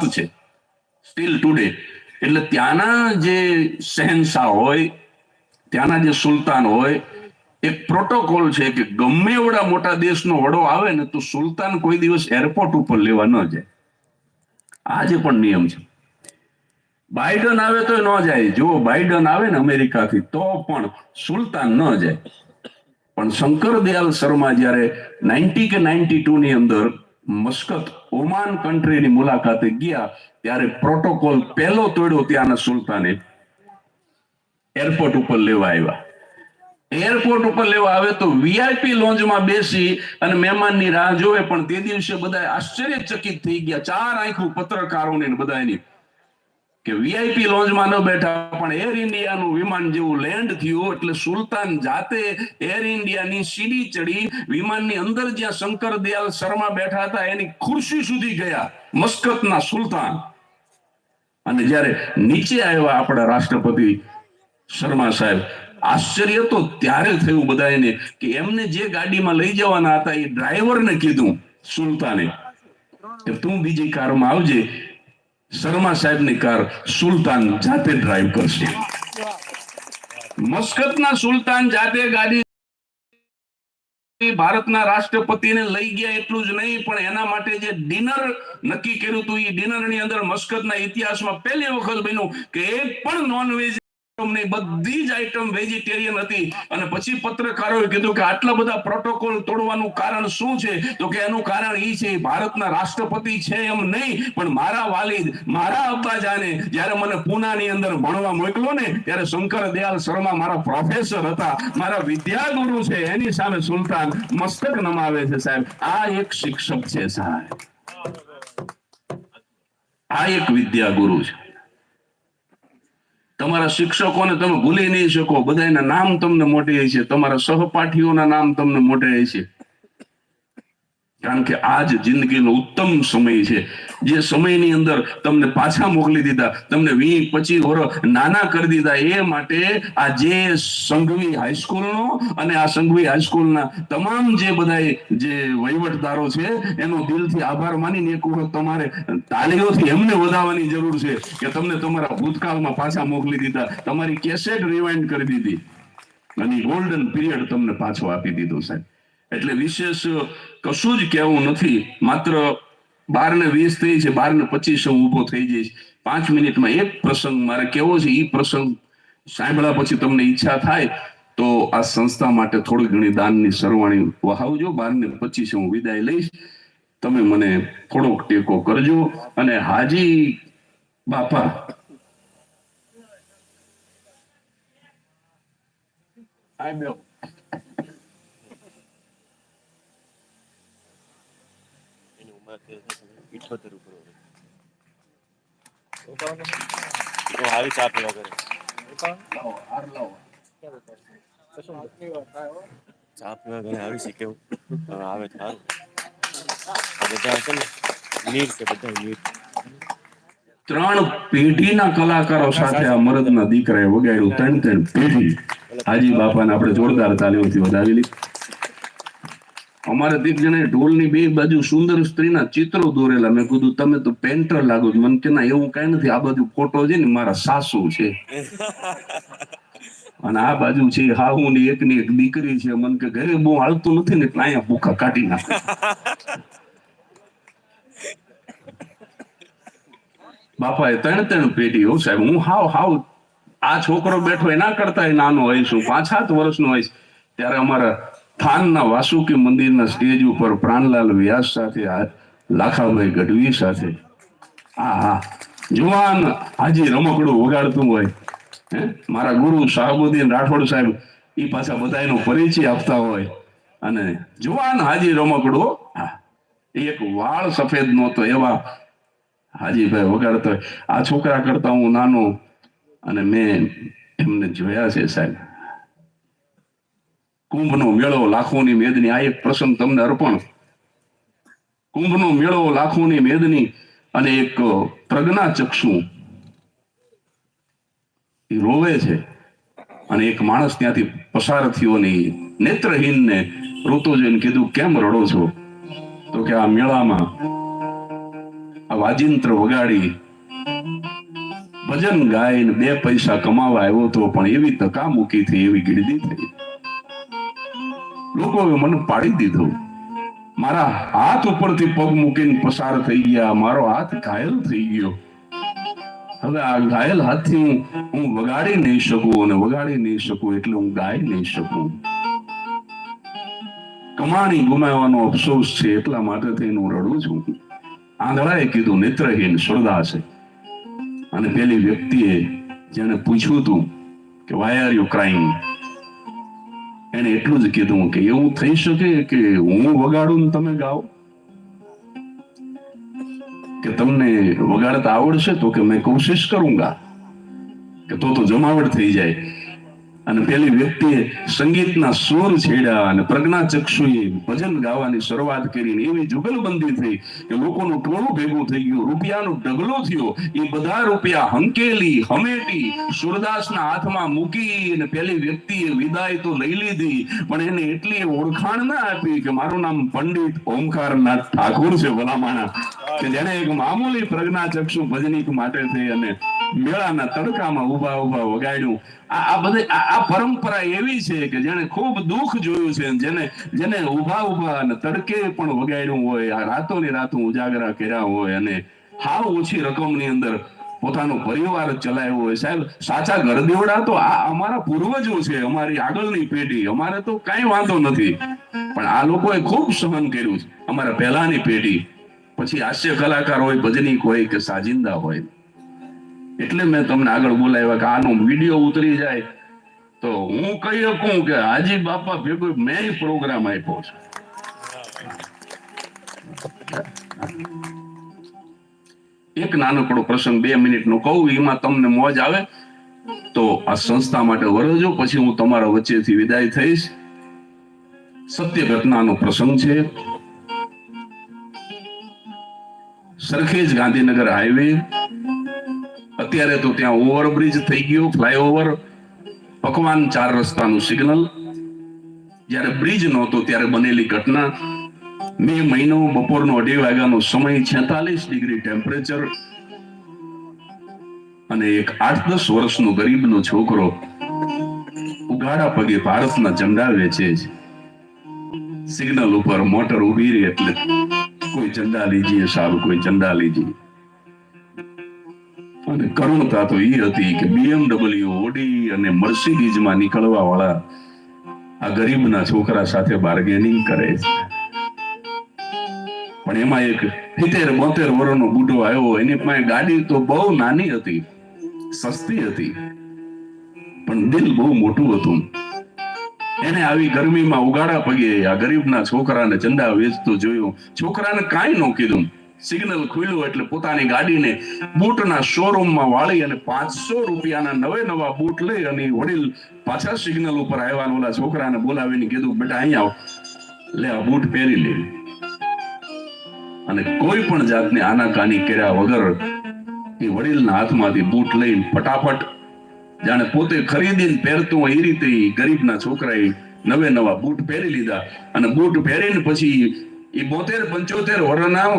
છે. Steel today એટલે ત્યાંના જે શહેનશાહ હોય, ત્યાંના જે સુલતાન હોય, એક પ્રોટોકોલ છે કે ગમે એવડા મોટા દેશનો વડો આવે ને તો સુલતાન કોઈ દિવસ એરપોર્ટ ઉપર લેવા ન જાય. આજે પણ નિયમ છે. બાઇડન આવે તો ન જાય. જો બાઇડન આવે ને અમેરિકાથી, તો પણ સુલતાન ન જાય. પણ શંકર દયાલ શર્મા જ્યારે નાઇન્ટી કે નાઇન્ટી ટુ ની અંદર મસ્કત ઓમાન કન્ટ્રીની મુલાકાતે ગયા ત્યારે પ્રોટોકોલ પહેલો તોડ્યો ત્યાંના સુલતાને. એરપોર્ટ ઉપર લેવા આવ્યા. એરપોર્ટ ઉપર લેવા આવે તો વીઆઈપી લોન્જમાં બેસી અને મહેમાનની રાહ જોવે પણ તે દિવસે બધા આશ્ચર્યચકિત થઈ ગયા. ચાર આંખું પત્રકારોને બધાની કે વીઆઈપી લોન્જમાં ન બેઠા, પણ એર ઇન્ડિયાનું વિમાન જેવું લેન્ડ થયું, એટલે સુલતાન જાતે એર ઇન્ડિયાની સીડી ચડી, વિમાનની અંદર જ્યાં શંકર દયાલ શર્મા બેઠા હતા, એની ખુરશી સુધી ગયા, મસ્કતના સુલતાન. અને જ્યારે નીચે આવ્યા આપણા રાષ્ટ્રપતિ શર્મા સાહેબ, આશ્ચર્ય તો ત્યારે થયું બધાને કે એમને જે ગાડીમાં લઈ જવાના હતા, એ ડ્રાઈવરને કીધું સુલતાને કે તું બીજી કારમાં આવજે શર્મા સાહેબની કાર સુલતાન જાતે ડ્રાઈવ કરશે. મસ્કતના સુલતાન જાતે ગાડી ભારતના રાષ્ટ્રપતિને લઈ ગયા એટલું જ નહીં, પણ એના માટે જે ડિનર નક્કી કર્યું હતું એ ડિનરની અંદર મસ્કતના ઇતિહાસમાં પહેલી વખત બન્યું કે એક પણ નોનવેજ નહીં બધી જ આઈટમ વેજીટેરિયન હતી. અને પછી પત્રકારોએ કીધું કે આટલા બધા પ્રોટોકોલ તોડવાનું કારણ શું છે? તો કે એનું કારણ એ છે, ભારતના રાષ્ટ્રપતિ છે એમ નહીં, પણ મારા વાલિદ, મારા અબ્બાજાને જ્યારે મને પૂનાની અંદર ભણવા મોકલો ને, ત્યારે શંકર દયાલ શર્મા મારા પ્રોફેસર હતા. મારા વિદ્યાગુરુ છે, એની સામે સુલતાન મસ્તક નમાવે છે સાહેબ. આ એક શિક્ષક છે સાહેબ. આ એક વિદ્યાગુરુ છે. તમારા શિક્ષકોને તમે ભૂલી નહીં શકો. બધાના નામ તમને મોટે છે તમારા સહપાઠીઓના નામ તમને મોટે છે કારણ કે આ જ જિંદગીનો ઉત્તમ સમય છે. જે સમયની અંદર તમને પાછા મોકલી દીધા, તમને વી પચીસ વર્ષ નાના કરી દીધા, એ માટે આ જે સંઘવી હાઈસ્કૂલનો અને આ સંઘવી હાઈસ્કૂલના તમામ જે બધા જે વહીવટદારો છે, એનો દિલથી આભાર માનીને એક વખત તમારે તાલીઓથી એમને વધાવવાની જરૂર છે કે તમને તમારા ભૂતકાળમાં પાછા મોકલી દીધા, તમારી કેસેટ રિવાઇન્ડ કરી દીધી. અને ગોલ્ડન પીરિયડ તમને પાછો આપી દીધો સાહેબ. એટલે વિશેષ કશું જ કહેવું નથી. માત્ર બાર ને વીસ થઈ છે બાર ને પચીસ હું ઊભો થઈ જઈશ. પાંચ મિનિટમાં એક પ્રસંગ મારે કેવો છે એ પ્રસંગ સાંભળ્યા પછી તમને ઈચ્છા થાય, તો આ સંસ્થા માટે થોડી ઘણી દાનની સરવાણી વહાવજો. બાર ને પચીસ હું વિદાય લઈશ. તમે મને થોડોક ટેકો કરજો. અને હાજી બાપા. આઈ બેહો. એની ઉંમર અત્યારે ઇઠોતેર ઉપર આવી ચા પીવા કરે. ચા પીવા ઘરે આવી કેવું આવે સારું બધા છે ને નીર છે બધા નીર ત્રણ પેઢીના કલાકારો સાથે આ મરદના દીકરાએ વગાડ્યું ત્રણ ત્રણ પેઢી હાજી બાપાને આપણે જોરદાર તાલીઓથી વધાવેલી અમારે જણે ઢોલની બે બાજુ સુંદર સ્ત્રીના ચિત્રો દોરેલા, મેં કીધું, તમે તો પેન્ટર લાગો. મને કે, ના, એવું કઈ નથી. આ બાજુ ફોટો છે ને, મારા સાસુ છે. અને આ બાજુ છે હાહુ ની એક ની એક દીકરી છે. મને કે, ઘરે બહુ હાલતું નથી ને, એટલે અહીંયા ભૂખા કાઢી નાખે. બાપાએ ત્રણ ત્રણ પેઢી, હો સાહેબ, હું હાવ હાવ, આ છોકરો બેઠો એના કરતા નાનો હોય છું પાંચ સાત વર્ષનો હોય ત્યારે અમારા થાનના વાસુકી મંદિરના સ્ટેજ ઉપર પ્રાણલાલ વ્યાસ સાથે આ લાખાભાઈ ગઢવી સાથે. હા હા જુવાન હાજી રમકડું વગાડતું હોય, હે? મારા ગુરુ શાહબુદ્દીન રાઠોડ સાહેબ એ પાછા બધા એનો પરિચય આપતા હોય. અને જુવાન હાજી રમકડો એક વાળ સફેદ નહોતો એવા હાજીભાઈ વગાડતો હોય. આ છોકરા કરતા હું નાનો અને મેં એમને જોયા છે સાહેબ. કુંભનો મેળો લાખોની મેદની, આ એક પ્રસંગ તમને અર્પણ. કુંભનો મેળો લાખોની મેદની અને એક પ્રજ્ઞા ચક્ષુ રોવે છે અને એક માણસ ત્યાંથી પસાર થયો ને નેત્રહીનને જોઈને કીધું, કેમ રડો છો? તો કે આ મેળામાં આ વાજિંત્ર વગાડી ભજન ગાઈને બે પૈસા કમાવા આવ્યો તો પણ એવી તકા મૂકી થઈ, એવી ગીરદી થઈ. લોકોએ મને પાડી દીધો. મારા હાથ ઉપરથી પગ મૂકીને પસાર થઈ ગયા. મારો હાથ ઘાયલ થઈ ગયો. હવે આ ઘાયલ હાથથી હું વગાડી નહીં શકું અને વગાડી નહીં શકું એટલે હું ગાઈ નહીં શકું. કમાણી ગુમાવવાનો અફસોસ છે એટલા માટે થઈને હું રડું છું. આંધળાએ કીધું, નેત્રહીન, શ્રદ્ધા છે. અને પેલી વ્યક્તિએ જેને પૂછ્યું હતું કે વાય આર યુ ક્રાઇંગ એને એટલું જ કીધું કે એવું થઈ શકે કે હું વગાડું ને તમે ગાઓ? કે તમને વગાડતા આવડશે તો કે મેં કોશિશ કरूंगा કે તો તો જમાવટ થઈ જાય. અને પેલી વ્યક્તિએ સંગીતના સુર છેડ્યા અને પ્રજ્ઞાચક્ષુએ ભજન ગાવાની શરૂઆત કરીને એવી જુગલબંધી થઈ કે લોકોનું ટોળું ભેગું થઈ ગયું, રૂપિયાનો ઢગલો થયો. એ બધા રૂપિયા હંકેલી, હમેટી, સુરદાસના હાથમાં મૂકી અને પેલી વ્યક્તિએ વિદાય તો લઈ લીધી, પણ એને એટલી ઓળખાણ ના આપી કે મારું નામ પંડિત ઓમકારનાથ ઠાકોર છે, ભલામાણા. કે જેને એક મામૂલી પ્રજ્ઞાચક્ષુ ભજનિક માટે થઈ અને મેળાના તડકામાં ઊભા ઊભા વગાડ્યું. આ બધી આ પરંપરા એવી છે કે જેને ખૂબ દુઃખ જોયું છે જેને જેને ઊભા ઊભા અને તડકે પણ વગાડ્યું હોય, આ રાતોની રાતો ઉજાગરા કર્યા હોય અને હાવ ઓછી રકમની અંદર પોતાનો પરિવાર ચલાવ્યો હોય. સાહેબ, સાચા ગરદેવડા તો આ અમારા પૂર્વજો છે, અમારી આગળની પેઢી. અમારે તો કઈ વાંધો નથી. પણ આ લોકોએ ખૂબ સહન કર્યું છે, અમારા પહેલાની પેઢી. પછી હાસ્ય કલાકાર હોય ભજનીક હોય કે સાજિંદા હોય. એટલે મેં તમને આગળ બોલાવ્યા કે આનો વીડિયો ઉતરી જાય. તો હું કહી શકું કે હાજી બાપા ભેગો મેં પ્રોગ્રામ આપ્યો છે. એક નાનકડો પ્રસંગ બે મિનિટનો કહું, એમાં તમને મોજ આવે. તો આ સંસ્થા માટે વરજો પછી હું તમારા વચ્ચેથી વિદાય થઈશ. સત્ય ઘટનાનો પ્રસંગ છે. સરખેજ ગાંધીનગર હાઈવે અત્યારે તો ત્યાં ઓવરબ્રિજ થઈ ગયો, ફ્લાયઓવર. પકવાન ચાર રસ્તાનું સિગ્નલ. જ્યારે બ્રિજ નહોતો, ત્યારે બનેલી ઘટના. મે મહિનો, બપોરનો અઢી વાગ્યાનો સમય, છેતાલીસ ડિગ્રી ટેમ્પરેચર અને એક આઠ દસ વર્ષનો ગરીબનો છોકરો ઉઘાડા પગે ભારતના ઝંડા વેચે છે સિગ્નલ ઉપર મોટર ઊભી રહી એટલે કોઈ ઝંડા લીજીએ સારું, કોઈ ઝંડા લીજીએ. અને કરુણતા તો એ હતી કે બીએમડબલ્યુ ઓડી અને મર્સિડીઝમાં નીકળવા વાળા આ ગરીબના છોકરા સાથે બાર્ગેનિંગ કરે છે. પણ એમાં એક સિત્તેર બોતેર વર્ષનો બુઢો આવ્યો, એની પાસે ગાડી તો બહુ નાની હતી, સસ્તી હતી, પણ દિલ બહુ મોટું હતું. એને આવી ગરમીમાં ઉગાડા પગે આ ગરીબના છોકરાને ચંદા વેચતો જોયો. છોકરાને કાંઈ ન કીધું. સિગ્નલ ખુલ્યું એટલે પોતાની ગાડીને બૂટના શોરૂમમાં વાળી અને પાંચસો રૂપિયાના નવે નવા બૂટ લઈ અને વડીલ પાછા સિગ્નલ ઉપર આવ્યા ઓલા છોકરાને બોલાવીને કીધું, બેટા અહીંયા આવ. લે, આ બૂટ પહેરી લે. અને કોઈ પણ જાતની આનાકાની કર્યા વગર એ વડીલના હાથમાંથી બૂટ લઈને ફટાફટ જાણે પોતે ખરીદીને પહેરતું એ રીતે ગરીબના છોકરાએ નવે નવા બૂટ પહેરી લીધા. અને બૂટ પહેરીને પછી એ બોતેર પંચોતેર વર્ષના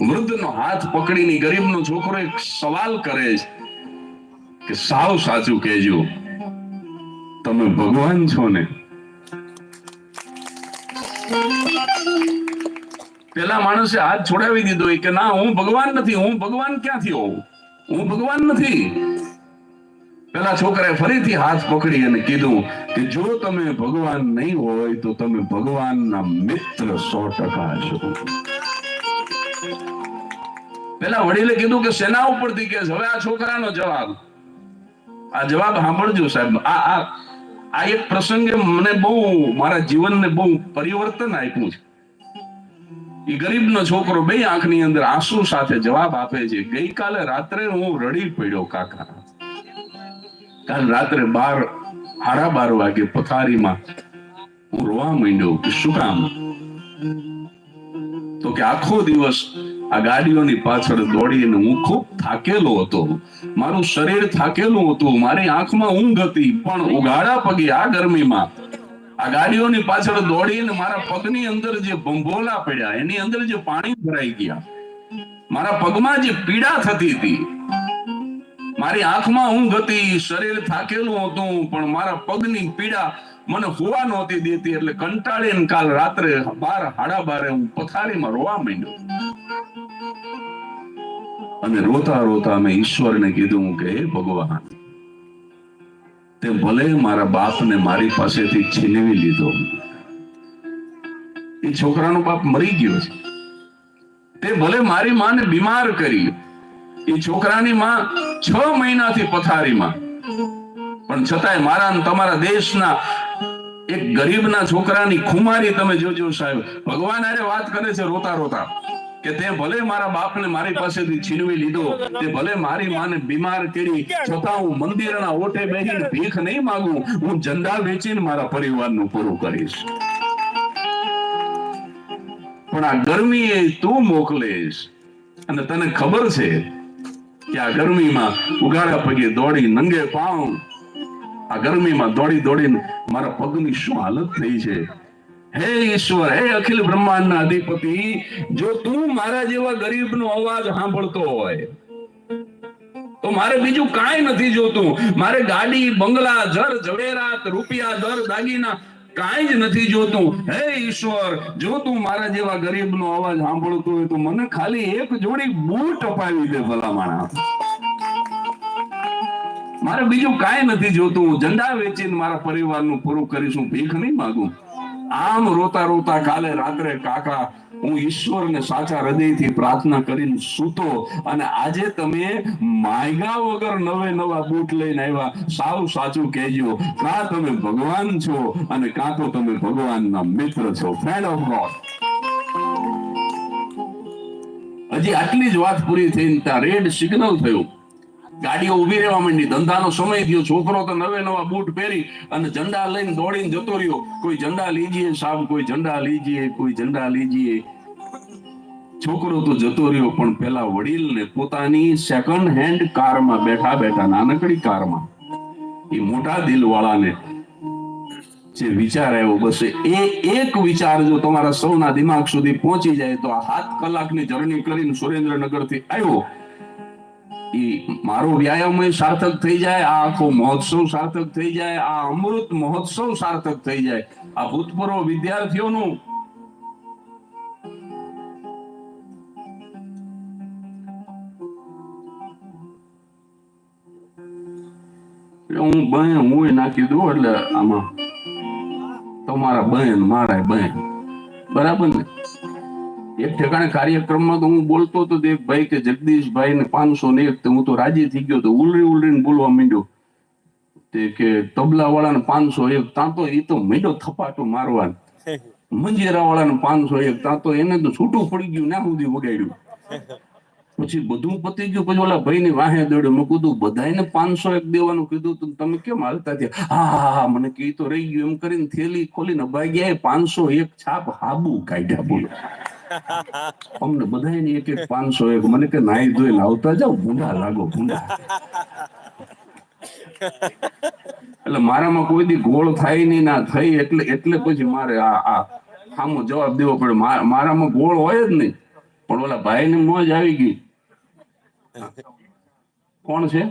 વૃદ્ધનો હાથ પકડીને ગરીબનો છોકરો એક સવાલ કરે છે કે સાવ સાચું કહેજો, તમે ભગવાન છો ને? પેલા માણસે હાથ છોડાવી દીધો કે ના, હું ભગવાન નથી, હું ભગવાન ક્યાંથી હોઉં? હું ભગવાન નથી. પેલા છોકરાએ ફરીથી હાથ પકડી અને કીધું કે જો તમે ભગવાન નહીં હોય તો તમે ભગવાનના મિત્ર સો ટકા છો. પેલા વડીલે કીધું કે સેના ઉપરથી કેસ. હવે આ છોકરાનો જવાબ. આ જવાબ સાંભળજો સાહેબ. આ આ આ એક પ્રસંગે મને બહુ મારા જીવનને બહુ પરિવર્તન આપ્યું છે. એ ગરીબનો છોકરો બે આંખની અંદર આંસુ સાથે જવાબ આપે છે. ગઈકાલે રાત્રે હું રડી પડ્યો કાકા. કાલ રાત્રે બાર હારા બાર વાગે પથારીમાં હું રોવા માંડ્યો કે શું કામ? તો કે આખો દિવસ આ ગાડીઓની પાછળ દોડીને હું ખૂબ થાકેલો હતો. મારું શરીર થાકેલું હતું. મારી આંખમાં ઊંઘ હતી. પણ ઉઘાડા પગે આ ગરમીમાં આ ગાડીઓની પાછળ દોડીને મારા પગની અંદર જે ભંભોલા પડ્યા, એની અંદર જે પાણી ભરાઈ ગયા. મારા પગમાં જે પીડા થતી હતી. મારી આંખમાં ઊંઘ હતી. શરીર થાકેલું હતું, પણ મારા પગની પીડા મને હોવા નહોતી દેતી એટલે કંટાળીને કાલ રાત્રે બાર હાડા બારે હું પથારીમાં રોવા માંડ્યો. અને રોતા રોતા મેં ઈશ્વરને કીધું કે, હે ભગવાન, તે ભલે મારા બાપને મારી પાસેથી છીનવી લીધો, એ છોકરાનો બાપ મરી ગયો છે. તે ભલે મારી માને બીમાર કરી, એ છોકરાની માં છ મહિનાથી પથારીમાં. પણ છતાંય મારા તમારા દેશના એક ગરીબના છોકરાની ખુમારી તમે જોજો સાહેબ. ભગવાન અરે વાત કરે છે રોતા રોતા કે તે ભલે મારા બાપને મારી પાસેથી છીનવી લીધો, તે ભલે મારી માને બીમાર કરી, છતાં હું મંદિરના ઓટે બેસીને ભીખ નહીં માંગુ, હું જંડા વેચીને મારા પરિવારનું પૂરું કરીશ. પણ આ ગરમી એ તું મોકલીશ. અને તને ખબર છે કે આ ગરમીમાં ઉગાડા પગે દોડી નંગે પાઉં આ ગરમીમાં દોડી દોડીને મારા પગની શું હાલત થઈ છે? હે ઈશ્વર, હે અખિલ બ્રહ્માંડના અધિપતિ, જો તું મારા જેવા ગરીબનો અવાજ સાંભળતો હોય, તો મારે બીજું કાંઈ નથી જોતું. મારે ગાડી, બંગલા જર ઝવેરાત, રૂપિયા દર દાગીના કાંઈ જ નથી જોતું. હે ઈશ્વર, જો તું મારા જેવા ગરીબનો અવાજ સાંભળતો હોય, તો મને ખાલી એક જોડી બૂટ અપાવી દે ભલા માણસ. મારે બીજું કાંઈ નથી જોતું. ઝંડા વેચીને મારા પરિવારનું પૂરું કરીશું ભીખ નહીં માગું? આમ રોતા રોતા કાલે રાત્રે કાકા હું ઈશ્વરને સાચા હૃદયથી પ્રાર્થના કરીને સૂતો અને આજે તમે માયગા વગર નવે નવા બૂટ લઈને આવ્યા. સાવ સાચું કહેજો. કાં તમે ભગવાન છો અને કાં તો તમે ભગવાનના મિત્ર છો. ફ્રેન્ડ ઓફ ગોડ હજી આટલી જ વાત પૂરી થઈને ત્યાં રેડ સિગ્નલ થયું. ગાડીઓ ઊભી રહેવા માંડી. ધંધાનો સમય થયો. છોકરો તો નવે નવા બૂટ પહેરી અને ઝંડા લઈને દોડીને જતો રહ્યો. કોઈ ઝંડા લીજીએ સાહેબ કોઈ ઝંડા લીજીએ, કોઈ ઝંડા લીજીએ. છોકરો તો જતો રહ્યો, પણ પેલા વડીલને પોતાની સેકન્ડ હેન્ડ કારમાં બેઠા બેઠા, નાનકડી કારમાં. એ મોટા દિલવાળાને જે વિચાર આવ્યો, બસ એ એક વિચાર જો તમારા સૌના દિમાગ સુધી પહોંચી જાય, તો આ સાત કલાકની જર્ની કરીને સુરેન્દ્રનગરથી આવ્યો. મારો વ્યાયામ સાર્થક થઈ જાય, આ આખો મહોત્સવ સાર્થક થઈ જાય, આ અમૃત મહોત્સવ સાર્થક થઈ જાય. આ ભૂતપૂર્વ વિદ્યાર્થીઓનું હું બહેન, હું નાખી દઉં એટલે આમાં તમારા બહેન, મારા બહેન. બરાબર ને? એક ઠેકાણે કાર્યક્રમમાં તો હું બોલતો હતો તો ભાઈ કે જગદીશભાઈ ને પાંચસો ને એક હું તો રાજી થઈ ગયો તો ઉલરી ઉલરીને બોલવા માંડ્યો. તે કે તબલા વાળાને પાંચસો એક, ત્યાં તો એ તો મીડો થપાટો મારવાનો. મંજીરા વાળાને પાંચસો એક, ત્યાં તો એને તો છૂટું પડી ગયું ના સુધી વગાડ્યું. પછી બધું પતી ગયું, પછી ઓલા ભાઈ ની વાહે દોડ્યો મેં કીધું બધાને પાંચસો એક દેવાનું કીધું તમે કેમ હાલતા થયા? હા હા હા મને કે તો રહી ગયું એમ કરીને થેલી ખોલીને ભાગ્યા પાંચસો એક છાપ હાબુ કાઢ્યા બોલો. અમને બધાને એક એક પાંચસો એક, મને કે નાઈ ધોઈ લાવતા જાઓ, ભૂંડા લાગો, ભૂંડા. એટલે મારામાં કોઈ દી ગોળ થાય નહીં, ના થઈ, એટલે એટલે પછી મારે આ આ સામો જવાબ દેવો પડે. મારામાં ગોળ હોય જ નહીં. પણ ઓલા ભાઈ ને મોજ આવી ગઈ. કોણ છે?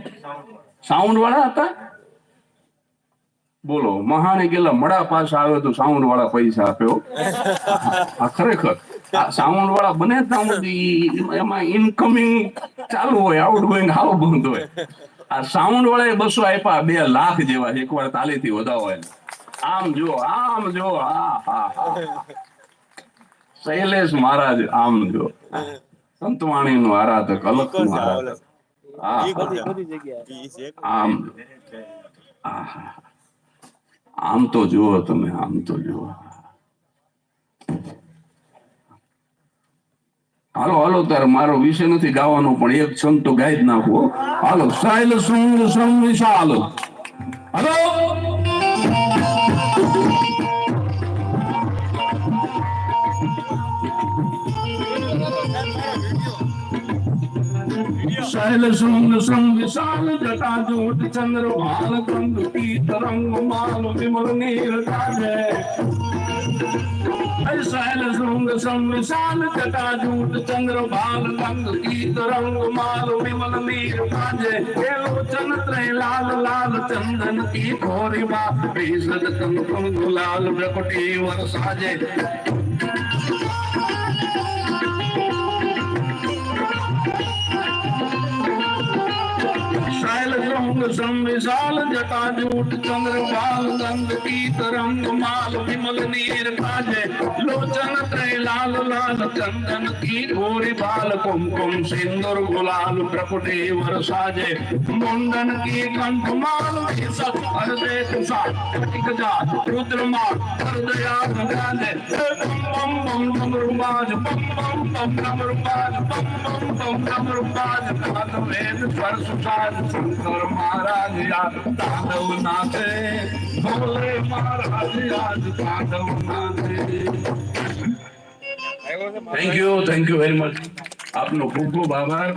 સાઉન્ડ વાળા હતા? બોલો, મહાને ગેલા મડા પાસ આવે તો સાઉન્ડ વાળા પૈસા આપ્યો. ખરેખર. સાઉન્ડ વાળા બને ત્યાં સુધી એમાં ઇનકમિંગ ચાલુ હોય આઉટગોઈંગ હાવ બંધ હોય. આ સાઉન્ડ વાળા બસો આપ્યા બે લાખ જેવા છે એકવાર તાલીથી વધાવો આમ જો આમ જો હા હા શૈલેષ મહારાજ આમ જો સંતવાણી નું આરાધક. અલગ. આમ આમ તો જુઓ તમે આમ તો જુઓ. હાલો હાલો, તાર મારો વિષય નથી ગાવાનો, પણ એક છંદ તો ગાઈ જ નાખો. હાલો, સાયલ સંગ સંગ વિશાલ. હાલો. શૈલ શૃંગ સમ વિશાલ જટા જોટ ચંદ્ર ભાલ કંદ પીત રંગ માલ, વિમલ નીર કાજે સહેલ શૃંગ સંવિશાલ જટા જૂટ ચંદ્ર બાલ રંગ ગીત રંગ માલ વિમલ મીર કાજે હે લોચન ત્રય લાલ લાલ ચંદન કી ઘોરી માં ભીષદ કંકુમ ગુલાલ પ્રકટી વરસાજે સમ વિશાલ જટાજૂટ ચંદ્ર બાલ ગંધ પીત રંગ માલ વિમલ નીર કાજે લોચન ત્રય લાલ લાલ ચંદન કી ગોરી બાલ કુમકુમ સિંદુર ગુલાલ પ્રકુટે વરસાજે મુંડન કી કંઠ માલ વિસત હરદે તુષાર ગજા રુદ્ર માલ હૃદયા ગંગાજે બમ બમ બમ રૂમાજ બમ બમ બમ બમ રૂમાજ બમ બમ બમ બમ રૂમાજ કાલ વેદ પર સુસાજ શંકર માલ thank you thank you very much આપનો ખૂબ ખૂબ આભાર.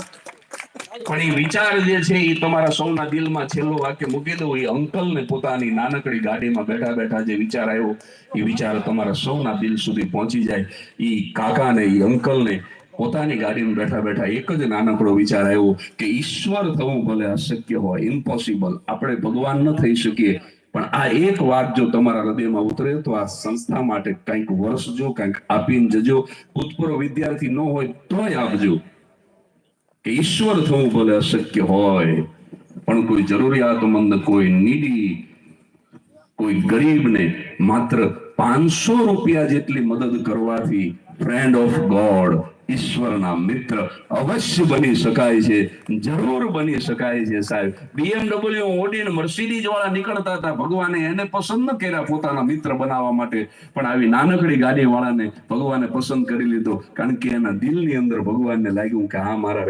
પણ એ વિચાર જે છે એ તમારા સૌના દિલમાં છેલ્લો વાક્ય મૂકી દઉં. એ અંકલ ને પોતાની નાનકડી ગાડીમાં બેઠા બેઠા જે વિચાર આવ્યો એ વિચાર તમારા સૌના દિલ સુધી પહોંચી જાય. એ કાકા ને એ અંકલ ને પોતાની ગાડીમાં બેઠા બેઠા એક જ નાનકડો વિચાર આવ્યો કે ઈશ્વર થવું ભલે અશક્ય હોય ઇમ્પોસિબલ આપણે ભગવાન ન થઈ શકીએ. પણ આ એક વાત જો તમારા હૃદયમાં ઉતરે તો આ સંસ્થા માટે કંઈક વર્ષજો કંઈક આપીને જજો. ભૂતપૂર્વ વિદ્યાર્થી ન હોય તોય આપજો કે ઈશ્વર થવું ભલે અશક્ય હોય. પણ કોઈ જરૂરિયાતમંદ, કોઈ નીડી, કોઈ ગરીબને માત્ર પાંચસો રૂપિયા જેટલી મદદ કરવાથી ફ્રેન્ડ ઓફ ગોડ ઈશ્વરના મિત્ર અવશ્ય બની શકાય છે. જરૂર બની શકાય છે સાહેબ. બીએમડબલ્યુ ઓડી મર્સિડીઝ વાળા નીકળતા હતા. ભગવાને એને પસંદ ન કર્યા પોતાના મિત્ર બનાવવા માટે. પણ આવી નાનકડી ગાડી વાળાને ભગવાને પસંદ કરી લીધો. કારણ કે એના દિલની અંદર ભગવાનને લાગ્યું કે હા, મારા